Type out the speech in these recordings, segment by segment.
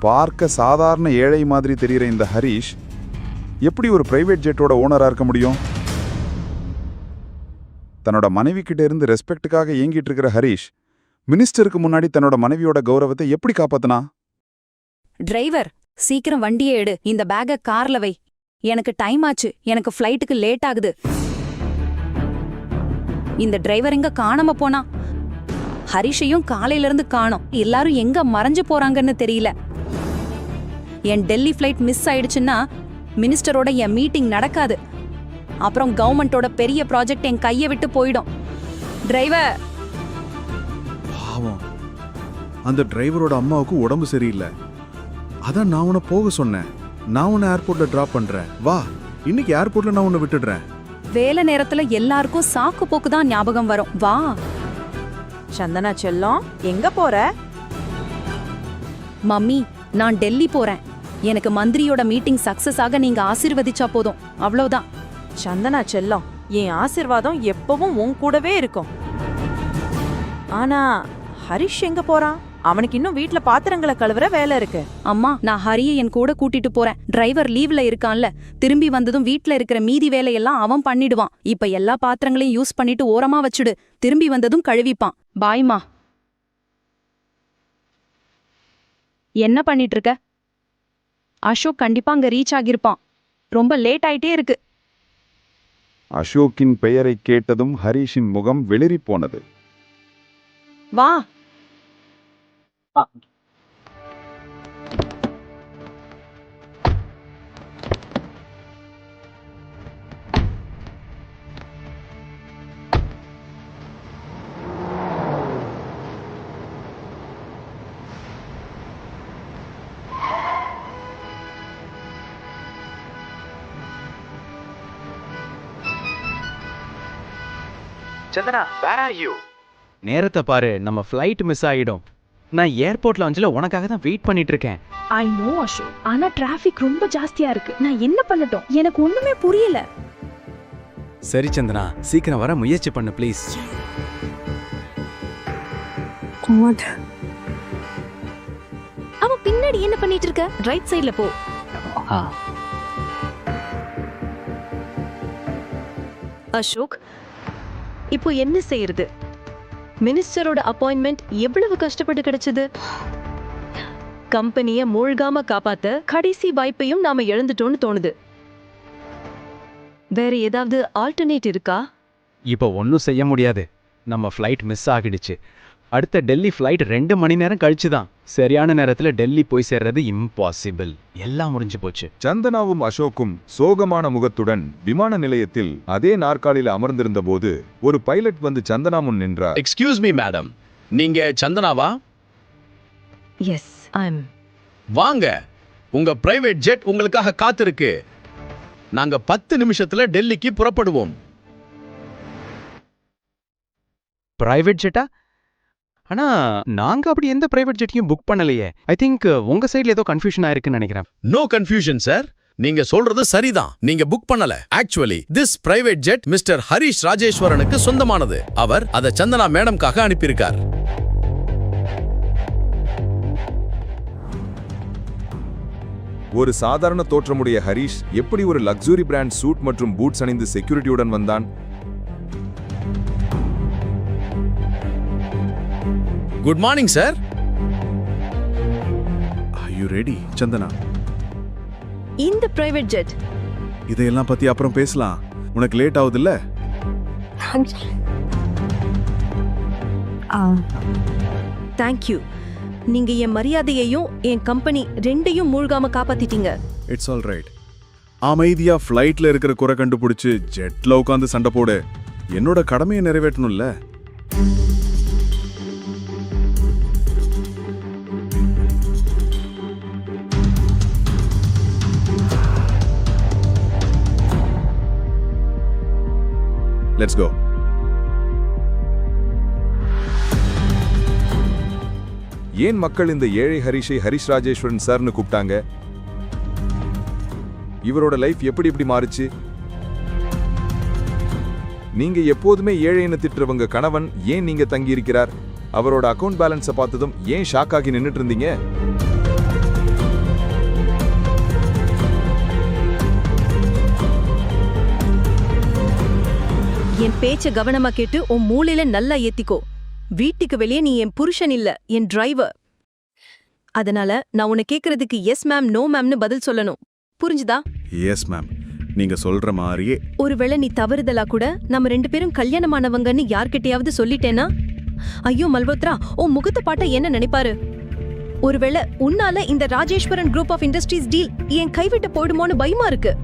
பார்க்க சாதாரண ஏழை மாதிரி தெரிகிற இந்த ஹரீஷ் எப்படி ஒரு பிரைவேட் ஜெட்டோட ஓனராக இருக்க முடியும்? தன்னோட மனைவி கிட்ட இருந்து ரெஸ்பெக்ட்டுக்காக இயங்கிட்டு இருக்கிற ஹரிஷ் மினிஸ்டருக்கு முன்னாடி தன்னோட மனைவியோட கௌரவத்தை எப்படி காப்பாத்தினா? டிரைவர் சீக்கிரம் வண்டியை எடு. இந்த பேக கார்ல வை. எனக்கு டைம் ஆச்சு. எனக்கு ஃப்ளைட்டுக்கு லேட் ஆகுது. இந்த டிரைவர் எங்க காணாம போனா? ஹரிஷையும் காலையில இருந்து காணோம். எல்லாரும் எங்க மறைஞ்சு போறாங்கன்னு தெரியல. என் டெல்லி ஃப்ளைட் மிஸ் ஆயிடுச்சுன்னா மினிஸ்டரோட என் மீட்டிங் நடக்காது. அப்புறம் கவர்மெண்டோட பெரிய ப்ராஜெக்ட் என் கையை விட்டு போயிடும். டிரைவர் பாவம். அந்த டிரைவரோட அம்மாவுக்கு உடம்பு சரியில்லை. அதான் நான் உன்னை போக சொன்னேன். நான் உன்னை ஏர்போர்ட்ல டிராப் பண்றேன். வா இன்னைக்கு ஏர்போர்ட்ல நான் உன்னை விட்டுடுறேன். வேலை நேரத்துல எல்லாருக்கும் சாக்கு போக்கு தான் ஞாபகம் வரும். வா. சந்தனா செல்லம் எங்க போற? மம்மி நான் டெல்லி போறேன். எனக்கு மந்திரியோட மீட்டிங் சக்சஸ் ஆக நீங்க ஆசீர்வதிச்சா போதும். அவ்வளவுதான். சந்தனா செல்லம் என் ஆசிர்வாதம் எப்பவும் உன் கூடவே இருக்கும். ஆனா ஹரிஷ் எங்க போறான்? அவனுக்கு இன்னும் வீட்ல பாத்திரங்களை கழுவுற வேலை இருக்கு. அம்மா நான் ஹரியை என் கூட கூட்டிட்டு போறேன். டிரைவர் லீவ்ல இருக்கான்ல. திரும்பி வந்ததும் வீட்ல இருக்கிற மீதி வேலையெல்லாம் அவன் பண்ணிடுவான். இப்ப எல்லா பாத்திரங்களையும் யூஸ் பண்ணிட்டு ஓரமா வச்சுடு. திரும்பி வந்ததும் கழுவிப்பான். பாய்மா என்ன பண்ணிட்டு இருக்க? அசோக் கண்டிப்பா அங்க ரீச் ஆகிருப்பான் ரொம்ப லேட் ஆயிட்டே இருக்கு. அசோக்கின் பெயரை கேட்டதும் ஹரிஷின் முகம் வெளிரி போனது. வா. சந்தனா வேர் ஆர் யூ நேரத்தை பாரு நம்ம ஃப்ளைட் மிஸ் ஆயிடும். நான் ஏர்போர்ட் லாஞ்சில் உனக்காக தான் வெயிட் பண்ணிட்டு இருக்கேன் ஐ நோ அசோக் ஆனா டிராஃபிக் ரொம்ப ஜாஸ்தியா இருக்கு. நான் என்ன பண்ணட்டும்? எனக்கு ஒண்ணுமே புரியல. சரி சந்தனா. சீக்கிரம் வர முயற்சி பண்ணு ப்ளீஸ் அவன் பின்னாடி என்ன பண்ணிட்டு இருக்க ரைட் சைடுல போ அசோக் இப்போ என்ன செய்யறது? மினிஸ்டரோட அப்பாயின்மெண்ட் எவ்வளவு கஷ்டப்பட்டு கிடைச்சது? கம்பெனிய மூழ்காம காப்பாத்த கடைசி வாய்ப்பையும் நாம இழந்துட்டோம்னு தோணுது. வேற ஏதாவது ஆல்டர்னேட் இருக்கா? இப்போ ஒன்றும் செய்ய முடியாது. நம்ம ஃப்ளைட் மிஸ் ஆகிடுச்சு. அடுத்த டெல்லி ஃப்ளைட் ரெண்டு மணி நேரம் கழிச்சு தான் சரியான நேரத்தில் டெல்லி போய் சேர்றது இம்பாசிபிள் எல்லாம் முடிஞ்சு போச்சு. சந்தனாவும் அசோக்கும் சோகமான முகத்துடன் விமான நிலையத்தில் அதே நாற்காலியில் அமர்ந்திருந்த போது ஒரு பைலட் வந்து சந்தனா முன் நின்றார். எக்ஸ்கியூஸ் மீ மேடம் நீங்க சந்தனாவா? எஸ் ஐம் வாங்க. உங்க பிரைவேட் ஜெட் உங்களுக்காக காத்திருக்கு. நாங்க பத்து நிமிஷத்துல டெல்லிக்கு புறப்படுவோம். பிரைவேட் ஜெட்டா ஆனா நாங்க அப்படி எந்த பிரைவேட் ஜெட்டையும் புக் பண்ணலையே. ஐ திங்க் உங்க சைடுல ஏதோ கன்ஃபியூஷன் ஆயிருக்குன்னு நினைக்கிறேன். நோ கன்ஃபியூஷன் சார் நீங்க சொல்றது சரிதான். நீங்க புக் பண்ணல. Actually this private jet mister Harish ராஜேஸ்வரனுக்கு சொந்தமானது. அவர் அதை சந்தனா மேடம்காக அனுப்பியிருக்கார். ஒரு சாதாரண தோற்றமுடைய ஹரிஷ் எப்படி ஒரு லக்ஸுரி பிராண்ட் சூட் மற்றும் பூட்ஸ் அணிந்து செக்யூரிட்டியுடன் வந்தான்? Good morning sir you ready Santhana இந்த பிரைவேட் ஜெட் இதையெல்லாம் பத்தி அப்புறம் பேசலாம். உனக்கு லேட் ஆகுதுல்ல? தேங்க்யூ நீங்க என் மரியாதையையும் என் கம்பெனி ரெண்டையும் மூழ்காம காப்பாத்திட்டீங்க. இட்ஸ் ஆல் ரைட் அமைதியா ஃப்ளைட்ல இருக்கிற குறை கண்டுபிடிச்சு ஜெட்ல உட்காந்து சண்டை போடு. என்னோட கடமையை நிறைவேற்றணும்ல. லெட்ஸ் கோ ஏன் மக்கள் இந்த ஏழை ஹரிஷை ஹரிஷ் ராஜேஸ்வரன் சார்னு கூப்பிட்டாங்க? இவரோட லைஃப் எப்படி இப்படி மாறுச்சு? நீங்க எப்போதுமே ஏழைன்னு திட்டுறவங்க கணவன் ஏன் நீங்க தங்கி இருக்கிறார் அவரோட அக்கவுண்ட் பேலன்ஸை பார்த்ததும் ஏன் ஷாக் ஆகி நின்னுட்டு இருந்தீங்க? என் பேச்ச கவனமா கேட்டு உன் மூளையில நல்லா ஏத்திக்கோ. வீட்டுக்கு வெளியே நீ என் புருஷன் இல்ல என் டிரைவர் அதனால நான் உன்னை கேக்குறதுக்கு எஸ் மேம் நோ மேம்னு பதில் சொல்லணும். புரிஞ்சுதா? எஸ் மேம் நீங்க சொல்ற மாதிரியே. ஒருவேளை நீ தவறுதலா கூட நம்ம ரெண்டு பேரும் கல்யாணமானவங்கன்னு யார்கிட்டயாவது சொல்லிட்டேனா ஐயோ மல்வோத்ரா உன் முகத்தை பாட்ட என்ன நினைப்பாரு? ஒருவேளை உன்னால இந்த Rajeswaran group of industries deal என் கைவிட்டு போயிடுமோன்னு பயமா இருக்கு?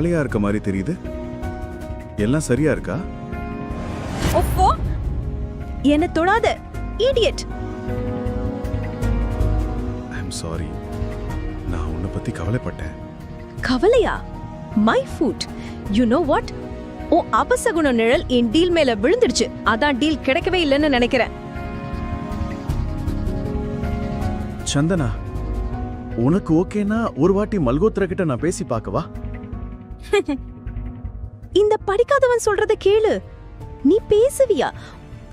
கவலையா இருக்க மாதிரி தெரியுது? எல்லாம் சரியா இருக்கா? ஒஃபோ என்ன தொடாத இடியட் ஐம் சாரி நான் உன்னை பத்தி கவலைப்பட்டேன். கவலையா? My foot you know what oh அபசகுண நிழல் என் டீல் மேல விழுந்துடுச்சு. அதான் டீல் கிடைக்கவே இல்லைன்னு நினைக்கிறேன். சந்தனா உனக்கு ஓகேனா ஒரு வாட்டி மல்கோத்ரா கிட்ட நான் பேசி பார்க்கவா? இந்த படிக்காதவன் சொல்றத கேளு. நீ பேசுவியா?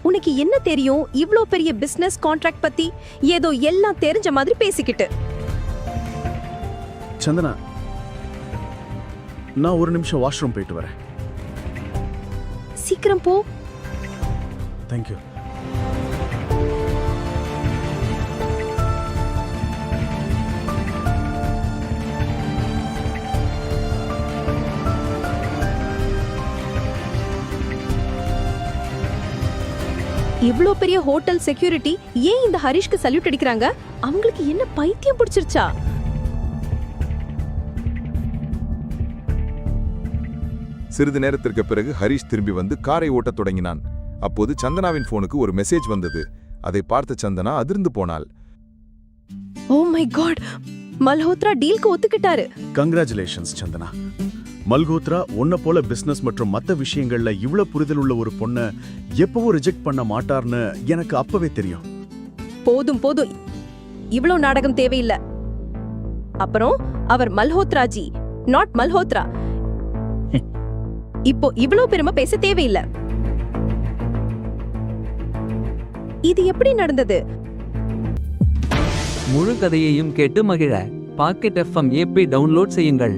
உனக்கு என்ன தெரியும் இவ்ளோ பெரிய பிசினஸ் கான்ட்ராக்ட் பத்தி? ஏதோ எல்லாம் தெரிஞ்ச மாதிரி பேசிக்கிட்டு. சந்தனா நான் ஒரு நிமிஷம் வாஷ்ரூம் போயிட்டு வரேன். சீக்கிரம் போ. தேங்க்யூ இவ்ளோ பெரிய ஹோட்டல் செக்யூரிட்டி ஏன் இந்த ஹரிஷ்க்கு சல்யூட் அடிக்கிறாங்க? அவங்களுக்கு என்ன பைத்தியம் பிடிச்சிருச்சா? சிறிது நேரத்திற்கு பிறகு ஹரிஷ் திரும்பி வந்து காரை ஓட்டத் தொடங்கினான். அப்போது சந்தனாவின் போனுக்கு ஒரு மெசேஜ் வந்தது. அதை பார்த்த சந்தனா அதிர்ந்து போனாள். ஓ மை காட் மல்ஹோத்ரா டீல்க்கு ஒத்துக்கிட்டாரு. கங்க்ராச்சுலேஷன்ஸ் சந்தனா. மல்கோத்ரா உன்னை போல பிசினஸ் மற்றும் மத்த விஷயங்கள்ல இவ்வளவு புரிதல் உள்ள ஒரு பொண்ணை எப்பவும் ரிஜெக்ட் பண்ண மாட்டார்னு எனக்கு அப்பவே தெரியும். போதும் போதும். இவ்ளோ நாடகம் தேவையில்லை. அப்புறம் அவர் மல்ஹோத்ராஜி நாட் மல்ஹோத்ரா. இப்போ இவ்ளோ பெருமை பேச தேவையில்லை. இது எப்படி நடந்தது? முழு கதையையும் கேட்டு மகிழ. பாக்கெட் எஃப்எம் ஏபி டவுன்லோட் செய்யுங்கள்.